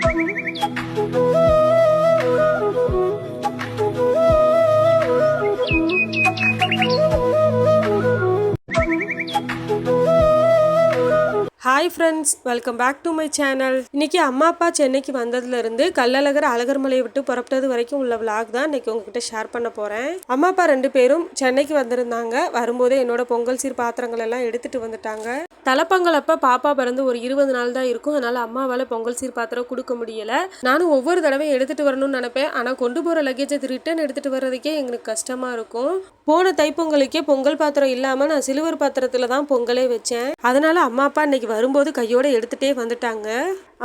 Hi friends welcome back to my channel இன்னைக்கு அம்மா அப்பா சென்னைக்கு வந்ததுலேருந்து கல்லழகர் அழகர் மலையை விட்டு புறப்பட்டது வரைக்கும் உள்ள விளாக் தான் இன்னைக்கு உங்ககிட்ட ஷேர் பண்ண போகிறேன் அம்மா அப்பா ரெண்டு பேரும் சென்னைக்கு வந்திருந்தாங்க. வரும்போதே என்னோட பொங்கல் சீர் பாத்திரங்கள் எல்லாம் எடுத்துட்டு வந்துட்டாங்க. தலைப்பங்களப்ப பாப்பா பிறந்து ஒரு இருபது நாள் தான் இருக்கும். அதனால அம்மாவால் பொங்கல் சீர் பாத்திரம் கொடுக்க முடியல. நானும் ஒவ்வொரு தடவையும் எடுத்துட்டு வரணும்னு நினைப்பேன். ஆனால் கொண்டு போகிற லக்கேஜை ரிட்டர்ன் எடுத்துகிட்டு வர்றதுக்கே எங்களுக்கு கஷ்டமா இருக்கும். போன தைப்பொங்கலுக்கே பொங்கல் பாத்திரம் இல்லாமல் நான் சிலுவர் பாத்திரத்தில் தான் பொங்கலே வச்சேன். அதனால அம்மா அப்பா இன்னைக்கு வரும்போது கையோடு எடுத்துகிட்டே வந்துட்டாங்க.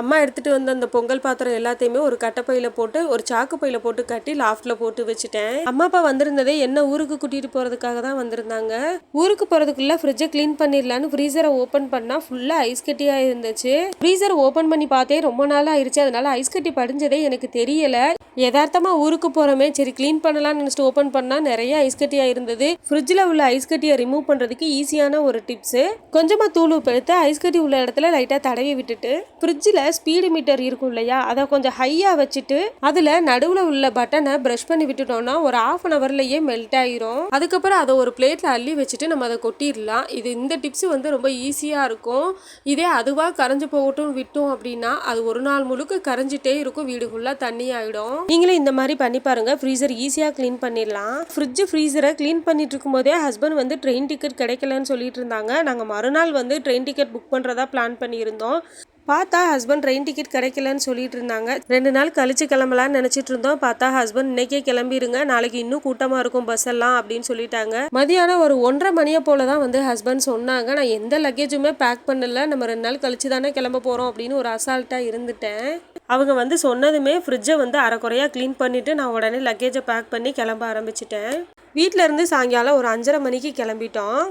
அம்மா எடுத்துகிட்டு வந்த அந்த பொங்கல் பாத்திரம் எல்லாத்தையுமே ஒரு கட்டப்பையில் போட்டு ஒரு சாக்கு பையில் போட்டு கட்டி லாஃப்ட்டில் போட்டு வச்சுட்டேன். அம்மா அப்பா வந்திருந்ததே என்ன ஊருக்கு கூட்டிகிட்டு போகிறதுக்காக தான் வந்திருந்தாங்க. ஊருக்கு போகிறதுக்குள்ள ஃப்ரிட்ஜை க்ளீன் பண்ணிடலான்னு ஃப்ரீசரை ஓப்பன் பண்ணால் ஃபுல்லாக ஐஸ் கட்டியாக இருந்துச்சு. ஃப்ரீசர் ஓப்பன் பண்ணி பார்த்தே ரொம்ப நாள் ஆயிடுச்சு அதனால ஐஸ் கட்டி படிஞ்சதே எனக்கு தெரியலை. யதார்த்தமாக ஊருக்கு போகிறோமே சரி க்ளீன் பண்ணலாம்னு நினைச்சிட்டு ஓப்பன் பண்ணால் நிறைய ஐஸ்கட்டியாக இருந்தது. ஃப்ரிட்ஜில் உள்ள ஐஸ்கட்டியை ரிமூவ் பண்ணுறதுக்கு ஈஸியான ஒரு டிப்ஸு கொஞ்சமாக தூள் உப்பு எடுத்து ஐஸ்கட்டி உள்ள இடத்துல லைட்டாக தடவி விட்டுட்டு ஃப்ரிட்ஜில் ஸ்பீடு மீட்டர் இருக்கும் இல்லையா அதை கொஞ்சம் ஹையாக வச்சுட்டு அதில் நடுவில் உள்ள பட்டனை ப்ரஷ் பண்ணி விட்டுட்டோம்னா ஒரு ஆஃப் அன் ஹவர்லயே மெல்ட் ஆயிரும். அதுக்கப்புறம் அதை ஒரு பிளேட்டில் அள்ளி வச்சுட்டு நம்ம அதை கொட்டிடலாம். இது இந்த டிப்ஸ் வந்து ரொம்ப ஈஸியாக இருக்கும். இதே அதுவாக கரைஞ்சி போகட்டும் விட்டோம் அப்படின்னா அது ஒரு நாள் முழுக்க கரைஞ்சிட்டே இருக்கும். வீடு ஃபுல்லாக தண்ணி ஆகிடும் நீங்களும் இந்த மாதிரி பண்ணி பாருங்க. ஃப்ரீசர் ஈஸியாக க்ளீன் பண்ணிடலாம். ஃப்ரிட்ஜ் ஃப்ரீசரை க்ளீன் பண்ணிட்டு இருக்கும்போதே ஹஸ்பண்ட் வந்து ட்ரெயின் டிக்கெட் கிடைக்கலன்னு சொல்லிட்டு இருந்தாங்க நாங்கள் மறுநாள் வந்து ட்ரெயின் டிக்கெட் புக் பண்ணுறதா பிளான் பண்ணியிருந்தோம். பார்த்தா ஹஸ்பண்ட் ட்ரெயின் டிக்கெட் கிடைக்கலன்னு சொல்லிட்டு இருந்தாங்க. ரெண்டு நாள் கழிச்சு கிளம்பலான்னு நினைச்சிட்டு இருந்தோம். பார்த்தா ஹஸ்பண்ட் இன்னைக்கே கிளம்பிருங்க. நாளைக்கு இன்னும் கூட்டமா இருக்கும் பஸ் எல்லாம் அப்படின்னு சொல்லிட்டாங்க. மதியானம் ஒரு ஒன்றரை மணியை போல தான் வந்து ஹஸ்பண்ட் சொன்னாங்க. நான் எந்த லக்கேஜுமே பேக் பண்ணல. நம்ம ரெண்டு நாள் கழிச்சு தானே கிளம்ப போறோம் அப்படின்னு ஒரு அசால்ட்டா இருந்துட்டேன். அவங்க வந்து சொன்னதுமே ஃப்ரிட்ஜை வந்து அரைக்குறையா க்ளீன் பண்ணிட்டு நான் உடனே லக்கேஜை பேக் பண்ணி கிளம்ப ஆரம்பிச்சிட்டேன். வீட்டில இருந்து சாயங்காலம் ஒரு அஞ்சரை மணிக்கு கிளம்பிட்டோம்.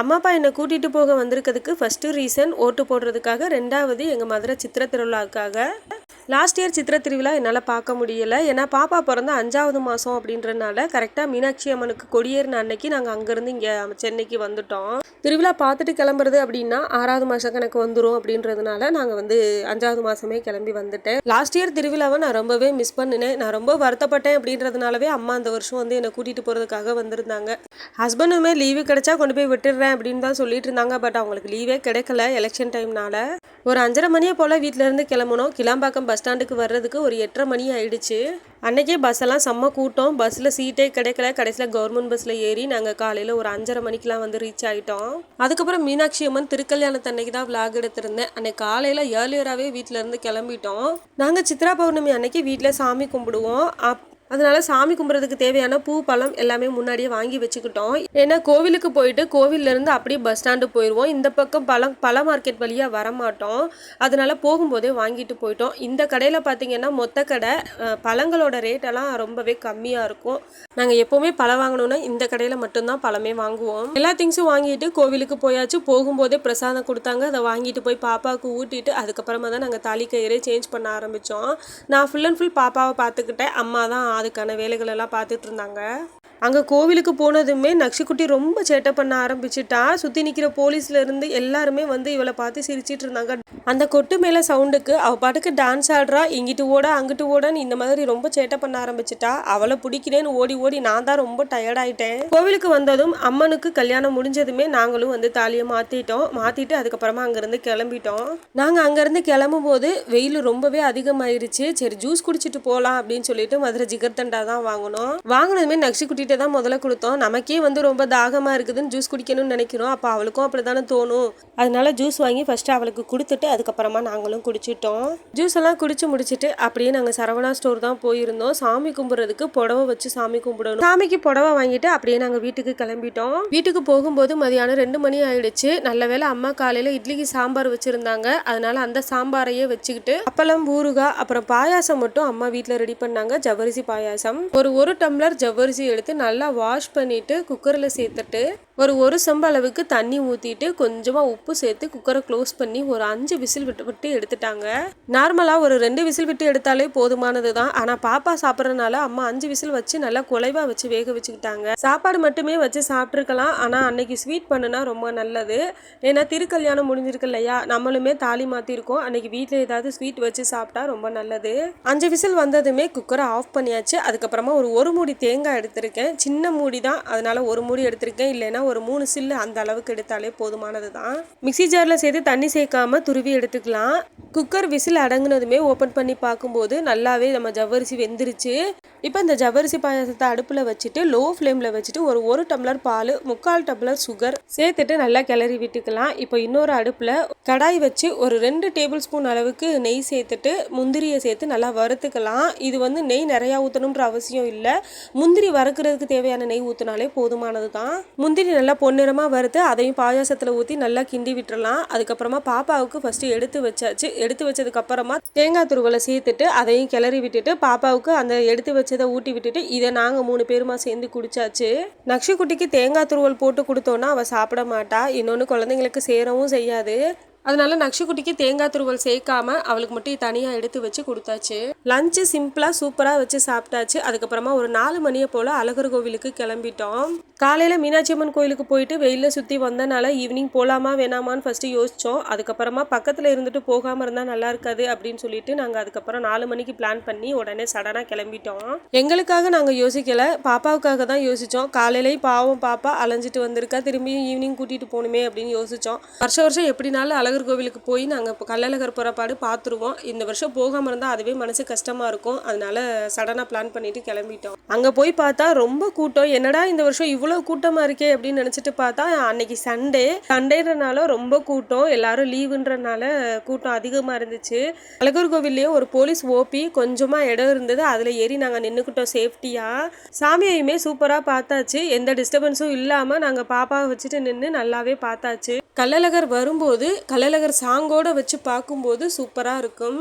அம்மா அப்பா என்னை கூட்டிட்டு போக வந்திருக்கிறதுக்கு ஃபர்ஸ்ட் ரீசன் ஓட்டு போடுறதுக்காக ரெண்டாவது எங்கள் மதுரை சித்திர திருவிழாவுக்காக லாஸ்ட் இயர் சித்திர திருவிழா என்னால் பார்க்க முடியலை. ஏன்னா பாப்பா பிறந்த அஞ்சாவது மாதம் அப்படின்றனால கரெக்டாக மீனாட்சி அம்மனுக்கு கொடியேறின அன்னைக்கு நாங்கள் அங்கேருந்து இங்கே சென்னைக்கு வந்துட்டோம். திருவிழா பார்த்துட்டு கிளம்புறது அப்படின்னா ஆறாவது மாதம் கணக்கு வந்துடும் அப்படின்றதுனால நாங்கள் வந்து அஞ்சாவது மாதமே கிளம்பி வந்துட்டேன். லாஸ்ட் இயர் திருவிழாவை நான் ரொம்பவே மிஸ் பண்ணினேன். நான் ரொம்ப வருத்தப்பட்டேன் அப்படின்றதுனாலவே அம்மா அந்த வருஷம் வந்து என்னை கூட்டிகிட்டு போகிறதுக்காக வந்திருந்தாங்க. ஹஸ்பண்டுமே லீவு கிடச்சா கொண்டு போய் விட்டுடுறேன். அப்படின்னு தான் சொல்லிட்டு இருந்தாங்க. பட் அவங்களுக்கு லீவே கிடைக்கல எலெக்ஷன் டைம்னால ஒரு அஞ்சரை மணியை போல் வீட்டிலேருந்து கிளம்பணும் கிளாம்பாக்கம் பஸ் ஸ்டாண்டுக்கு வர்றதுக்கு ஒரு எட்டரை மணி ஆயிடுச்சு. அன்னைக்கே பஸ் எல்லாம் செம்ம கூட்டம். பஸ்ஸில் சீட்டே கிடைக்கல. கடைசியில் கவர்மெண்ட் பஸ்ஸில் ஏறி நாங்கள் காலையில் ஒரு அஞ்சரை மணிக்கெலாம் வந்து ரீச் ஆகிட்டோம் அதுக்கப்புறம் மீனாட்சி அம்மன் திருக்கல்யாணத்தன்னைக்கு தான் விளாக் எடுத்திருந்தேன். அன்னைக்கு காலையில் ஏர்லியராகவே வீட்டிலேருந்து கிளம்பிட்டோம். நாங்கள் சித்ரா பௌர்ணமி அன்னைக்கு வீட்டில் சாமி கும்பிடுவோம். அப் அதனால சாமி கும்பிட்றதுக்கு தேவையான பூ பழம் எல்லாமே முன்னாடியே வாங்கி வச்சுக்கிட்டோம். ஏன்னா கோவிலுக்கு போயிட்டு கோவிலேருந்து இருந்து அப்படியே பஸ் ஸ்டாண்டு போயிடுவோம் இந்த பக்கம் பழம் பழ மார்க்கெட் வழியாக வரமாட்டோம். அதனால போகும்போதே வாங்கிட்டு போயிட்டோம். இந்த கடையில் பார்த்தீங்கன்னா மொத்த கடை பழங்களோட ரேட்டெல்லாம் ரொம்பவே கம்மியாக இருக்கும். நாங்கள் எப்போவுமே பழம் வாங்கணும்னா இந்த கடையில் மட்டும்தான் பழமே வாங்குவோம். எல்லா திங்ஸும் வாங்கிட்டு கோவிலுக்கு போயாச்சு. போகும்போதே பிரசாதம் கொடுத்தாங்க. அதை வாங்கிட்டு போய் பாப்பாவுக்கு ஊட்டிட்டு அதுக்கப்புறமா தான் நாங்கள் தாலி கயிறே சேஞ்ச் பண்ண ஆரம்பித்தோம் நான் ஃபுல் அண்ட் ஃபுல் பாப்பாவை பார்த்துக்கிட்டேன். அம்மா தான் அதுக்கான வேலைகளெல்லாம் பார்த்துட்ருந்தாங்க அங்கே கோவிலுக்கு போனதுமே நக்ஷிக்குட்டி ரொம்ப சேட்டை பண்ண ஆரம்பிச்சிட்டா. சுற்றி நிற்கிற போலீஸ்லேருந்து எல்லாருமே வந்து இவளை பார்த்து சிரிச்சிட்டு இருந்தாங்க. அந்த கொட்டு மேலே சவுண்டுக்கு அவள் பாட்டுக்கு டான்ஸ் ஆடுறா. இங்கிட்டு ஓட அங்கிட்டு ஓடன்னு இந்த மாதிரி ரொம்ப சேட்டை பண்ண ஆரம்பிச்சிட்டா. அவளை பிடிக்கிறேன்னு ஓடி ஓடி நான் தான் ரொம்ப டயர்டாயிட்டேன் கோவிலுக்கு வந்ததும் அம்மனுக்கு கல்யாணம் முடிஞ்சதுமே நாங்களும் வந்து தாலியை மாற்றிட்டோம் மாற்றிட்டு அதுக்கப்புறமா அங்கேருந்து கிளம்பிட்டோம். நாங்கள் அங்கேருந்து கிளம்பும் போது வெயில் ரொம்பவே அதிகமாயிருச்சு. சரி ஜூஸ் குடிச்சிட்டு போகலாம் அப்படின்னு சொல்லிட்டு மதுரை ஜிகர்தண்டா தான் வாங்கினோம். வாங்கினதுமே நக்ஷிக்குட்டி குட்டிகிட்ட தான் முதல்ல கொடுத்தோம். நமக்கே வந்து ரொம்ப தாகமாக இருக்குதுன்னு ஜூஸ் குடிக்கணும்னு நினைக்கிறோம். அப்போ அவளுக்கும் அப்படி தானே தோணும். அதனால ஜூஸ் வாங்கி ஃபஸ்ட்டு அவளுக்கு கொடுத்துட்டு அதுக்கப்புறமா நாங்களும் குடிச்சிட்டோம். ஜூஸ் எல்லாம் குடிச்சு முடிச்சுட்டு அப்படியே நாங்கள் சரவணா ஸ்டோர் தான் போயிருந்தோம். சாமி கும்பிட்றதுக்கு புடவை வச்சு சாமி கும்பிடணும். சாமிக்கு புடவை வாங்கிட்டு அப்படியே நாங்கள் வீட்டுக்கு கிளம்பிட்டோம். வீட்டுக்கு போகும்போது மதியானம் ரெண்டு மணி ஆயிடுச்சு. நல்ல வேளை அம்மா காலையில் இட்லிக்கு சாம்பார் வச்சுருந்தாங்க. அதனால அந்த சாம்பாரையே வச்சுக்கிட்டு அப்பளம் ஊறுகாய் அப்புறம் பாயாசம் மட்டும் அம்மா வீட்டில் ரெடி பண்ணாங்க. ஜவ்வரிசி பாயாசம். ஒரு ஒரு டம்ளர் ஜவ்வரிசி எடுத்து நல்லா வாஷ் பண்ணிவிட்டு குக்கரில் சேர்த்துட்டு ஒரு ஒரு செம்பு அளவுக்கு தண்ணி ஊற்றிட்டு கொஞ்சமாக உப்பு சேர்த்து குக்கரை க்ளோஸ் பண்ணி ஒரு அஞ்சு விசில் விட்டு விட்டு எடுத்துட்டாங்க. நார்மலாக ஒரு ரெண்டு விசில் விட்டு எடுத்தாலே போதுமானது தான் ஆனால் பாப்பா சாப்பிட்றதுனால அம்மா அஞ்சு விசில் வச்சு நல்லா குலைவாக வச்சு வேக வச்சுக்கிட்டாங்க. சாப்பாடு மட்டுமே வச்சு சாப்பிட்ருக்கலாம் ஆனால் அன்னைக்கு ஸ்வீட் பண்ணுனா ரொம்ப நல்லது. ஏன்னா திருக்கல்யாணம் முடிஞ்சிருக்கு இல்லையா? நம்மளுமே தாலி மாற்றிருக்கோம் அன்னைக்கு வீட்டில் ஏதாவது ஸ்வீட் வச்சு சாப்பிட்டா ரொம்ப நல்லது. அஞ்சு விசில் வந்ததுமே குக்கரை ஆஃப் பண்ணியாச்சு. அதுக்கப்புறமா ஒரு ஒரு மூடி தேங்காய் எடுத்திருக்கேன். சின்ன மூடி தான். அதனால் ஒரு மூடி எடுத்திருக்கேன். இல்லைன்னா ஒரு மூணு சில்லு அந்த அளவுக்கு எடுத்தாலே போதுமானது தான். மிக்சி ஜாரில் சேர்த்து தண்ணி சேர்க்காம துருவி எடுத்துக்கலாம். குக்கர் விசில் அடங்குனதுமே ஓப்பன் பண்ணி பார்க்கும்போது நல்லாவே நம்ம ஜவ்வரிசி வெந்துருச்சு. இப்போ இந்த ஜவ்வரிசி பாயாசத்தை அடுப்பில் வச்சுட்டு லோ ஃப்ளேமில் வச்சுட்டு ஒரு ஒரு டம்ளர் பால் முக்கால் டம்ளர் சுகர் சேர்த்துட்டு நல்லா கிளறி விட்டுக்கலாம். இப்போ இன்னொரு அடுப்பில் கடாய் வச்சு ஒரு ரெண்டு டேபிள் ஸ்பூன் அளவுக்கு நெய் சேர்த்துட்டு முந்திரியை சேர்த்து நல்லா வறுத்துக்கலாம். இது வந்து நெய் நிறையா ஊற்றணுன்ற அவசியம் இல்லை. முந்திரி வறுக்கிறதுக்கு தேவையான நெய் ஊற்றினாலே போதுமானது தான் முந்திரி நல்லா பொன்னிறமாக வறுத்து அதையும் பாயாசத்தில் ஊற்றி நல்லா கிண்டி விட்டுறலாம். அதுக்கப்புறமா பாப்பாவுக்கு ஃபஸ்ட்டு எடுத்து வச்சாச்சு. எடுத்து வச்சதுக்கப்புறமா தேங்காய் துருவலை சேர்த்துட்டு அதையும் கிளறி விட்டுட்டு பாப்பாவுக்கு அந்த எடுத்து வச்சதை ஊட்டி விட்டுட்டு இதை நாங்கள் மூணு பேருமா சேர்ந்து குடிச்சாச்சு. நக்ஷி குட்டிக்கு தேங்காய் துருவல் போட்டு கொடுத்தோன்னா அவள் சாப்பிட மாட்டா. இன்னொன்று குழந்தைங்களுக்கு சேரவும் செய்யாது. அதனால நக்ஷுக்குட்டிக்கு தேங்காய் துருவல் சேர்க்காம அவளுக்கு மட்டும் தனியாக எடுத்து வச்சு கொடுத்தாச்சு. லஞ்சு சிம்பிளாக சூப்பராக வச்சு சாப்பிட்டாச்சு. அதுக்கப்புறமா ஒரு நாலு மணியை போல் அழகர் கோவிலுக்கு கிளம்பிட்டோம். காலையில் மீனாட்சி அம்மன் கோயிலுக்கு போயிட்டு வெயிலில் சுற்றி வந்தனால ஈவினிங் போகலாமா வேணாமான்னு ஃபஸ்ட்டு யோசித்தோம் அதுக்கப்புறமா பக்கத்தில் இருந்துட்டு போகாமல் இருந்தால் நல்லா இருக்காது அப்படின்னு சொல்லிட்டு நாங்கள் அதுக்கப்புறம் நாலு மணிக்கு பிளான் பண்ணி உடனே சடனாக கிளம்பிட்டோம். எங்களுக்காக நாங்கள் யோசிக்கலை பாப்பாவுக்காக தான் யோசித்தோம் காலையிலேயே பாவம் பாப்பா அலைஞ்சிட்டு வந்திருக்கா திரும்பியும் ஈவினிங் கூட்டிகிட்டு போகணுமே அப்படின்னு யோசித்தோம் வருஷம் வருஷம் எப்படினாலும் அழகர் கோவிலுக்கு போய் நாங்கள் இப்போ கள்ளழகர் புறப்பாடு பார்த்துருவோம் இந்த வருஷம் போகாமல் இருந்தால் அதுவே மனசு கஷ்டமாக இருக்கும். அதனால சடனாக பிளான் பண்ணிட்டு கிளம்பிட்டோம். அங்கே போய் பார்த்தா ரொம்ப கூட்டம். என்னடா இந்த வருஷம் இவ்வளோ கூட்டமாக இருக்கே அப்படின்னு நினச்சிட்டு பார்த்தா அன்னைக்கு சண்டே சண்டேன்றனால ரொம்ப கூட்டம். எல்லாரும் லீவுன்றனால கூட்டம் அதிகமாக இருந்துச்சு. அழகர் கோவில்லையே ஒரு போலீஸ் ஓபி கொஞ்சமாக இடம் இருந்தது. அதில் ஏறி நாங்கள் நின்றுக்கிட்டோம் சேஃப்டியாக சாமியையுமே சூப்பராக பார்த்தாச்சு. எந்த டிஸ்டர்பன்ஸும் இல்லாமல் நாங்கள் பாப்பாவை வச்சுட்டு நின்று நல்லாவே பார்த்தாச்சு. கள்ளழகர் வரும்போது கள்ளழகர் சாங்கோட வச்சு பார்க்கும்போது சூப்பராக இருக்கும்.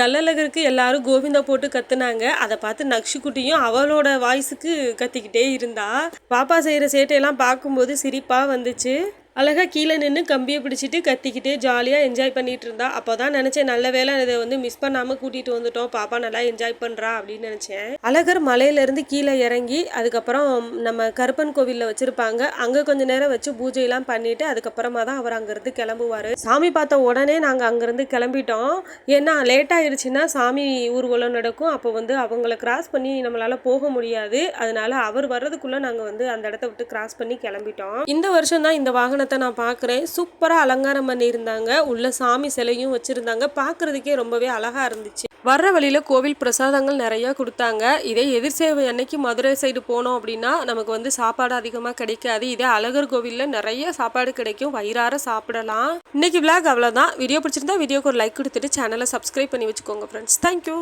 கள்ளழகருக்கு எல்லாரும் கோவிந்தா போட்டு கத்துனாங்க. அதை பார்த்து நக்ஷுக்குட்டியும் அவளோட வாய்ஸுக்கு கத்திக்கிட்டே இருந்தா. பாப்பா செய்கிற சேட்டையெல்லாம் பார்க்கும்போது சிரிப்பாக வந்துச்சு. அழகா கீழே நின்று கம்பியை பிடிச்சிட்டு கத்திக்கிட்டே ஜாலியாக என்ஜாய் பண்ணிகிட்டு இருந்தா. அப்போ தான் நினச்சேன் நல்ல வேளை இதை வந்து மிஸ் பண்ணாமல் கூட்டிகிட்டு வந்துட்டோம். பாப்பா நல்லா என்ஜாய் பண்ணுறா அப்படின்னு நினச்சேன். அழகர் மலையிலேருந்து கீழே இறங்கி அதுக்கப்புறம் நம்ம கருப்பன் கோவிலில் வச்சுருப்பாங்க. அங்கே கொஞ்ச நேரம் வச்சு பூஜையெல்லாம் பண்ணிவிட்டு அதுக்கப்புறமா தான் அவர் அங்கேருந்து கிளம்புவார். சாமி பார்த்த உடனே நாங்கள் அங்கேருந்து கிளம்பிட்டோம். ஏன்னா லேட் ஆயிடுச்சுன்னா சாமி ஊர்வலம் நடக்கும். அப்போ வந்து அவங்கள கிராஸ் பண்ணி நம்மளால் போக முடியாது. அதனால அவர் வர்றதுக்குள்ளே நாங்கள் வந்து அந்த இடத்த விட்டு கிராஸ் பண்ணி கிளம்பிட்டோம். இந்த வருஷம் தான் இந்த வாகனம் மண்டபத்தை நான் பார்க்குறேன் சூப்பராக அலங்காரம் பண்ணியிருந்தாங்க. உள்ள சாமி சிலையும் வச்சுருந்தாங்க. பார்க்குறதுக்கே ரொம்பவே அழகாக இருந்துச்சு. வர்ற வழியில் கோவில் பிரசாதங்கள் நிறையா கொடுத்தாங்க. இதே எதிர் சேவை அன்னைக்கு மதுரை சைடு போனோம் அப்படின்னா நமக்கு வந்து சாப்பாடு அதிகமாக கிடைக்காது. இதே அழகர் கோவிலில் நிறைய சாப்பாடு கிடைக்கும். வயிறார சாப்பிடலாம். இன்னைக்கு விளாக் அவ்வளோதான் வீடியோ பிடிச்சிருந்தா வீடியோக்கு ஒரு லைக் கொடுத்துட்டு சேனலை சப்ஸ்கிரைப் பண்ணி வச்சுக்கோங்க ஃப்ரெண்ட்ஸ் தேங்க்யூ